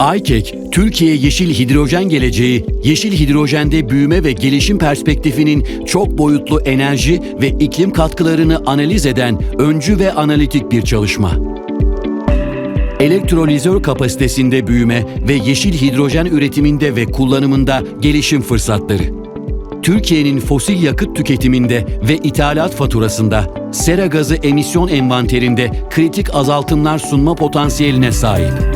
IKEK, Türkiye Yeşil Hidrojen Geleceği, yeşil hidrojende büyüme ve gelişim perspektifinin çok boyutlu enerji ve iklim katkılarını analiz eden öncü ve analitik bir çalışma. Elektrolizör kapasitesinde büyüme ve yeşil hidrojen üretiminde ve kullanımında gelişim fırsatları. Türkiye'nin fosil yakıt tüketiminde ve ithalat faturasında sera gazı emisyon envanterinde kritik azaltımlar sunma potansiyeline sahip.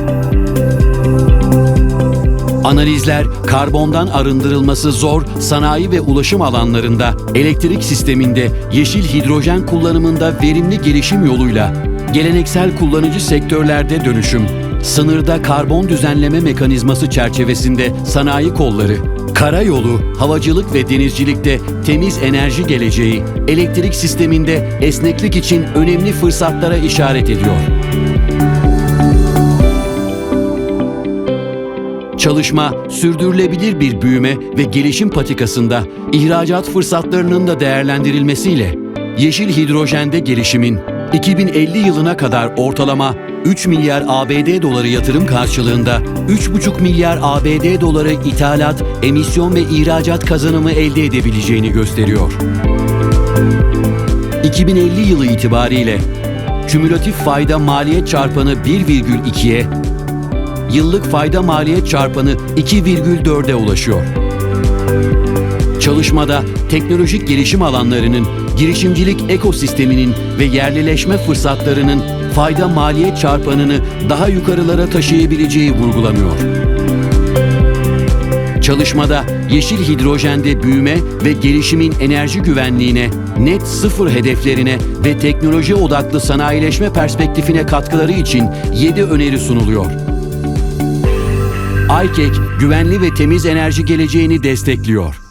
Analizler, karbondan arındırılması zor sanayi ve ulaşım alanlarında, elektrik sisteminde, yeşil hidrojen kullanımında verimli gelişim yoluyla, geleneksel kullanıcı sektörlerde dönüşüm, sınırda karbon düzenleme mekanizması çerçevesinde sanayi kolları, karayolu, havacılık ve denizcilikte temiz enerji geleceği, elektrik sisteminde esneklik için önemli fırsatlara işaret ediyor. Çalışma, sürdürülebilir bir büyüme ve gelişim patikasında ihracat fırsatlarının da değerlendirilmesiyle yeşil hidrojende gelişimin 2050 yılına kadar ortalama 3 milyar ABD doları yatırım karşılığında 3,5 milyar ABD doları ithalat, emisyon ve ihracat kazanımı elde edebileceğini gösteriyor. 2050 yılı itibariyle kümülatif fayda maliyet çarpanı 1,2'ye, yıllık fayda maliyet çarpanı 2,4'e ulaşıyor. Çalışmada teknolojik gelişim alanlarının, girişimcilik ekosisteminin ve yerlileşme fırsatlarının fayda maliyet çarpanını daha yukarılara taşıyabileceği vurgulanıyor. Çalışmada yeşil hidrojende büyüme ve gelişimin enerji güvenliğine, net sıfır hedeflerine ve teknoloji odaklı sanayileşme perspektifine katkıları için 7 öneri sunuluyor. IKEK, güvenli ve temiz enerji geleceğini destekliyor.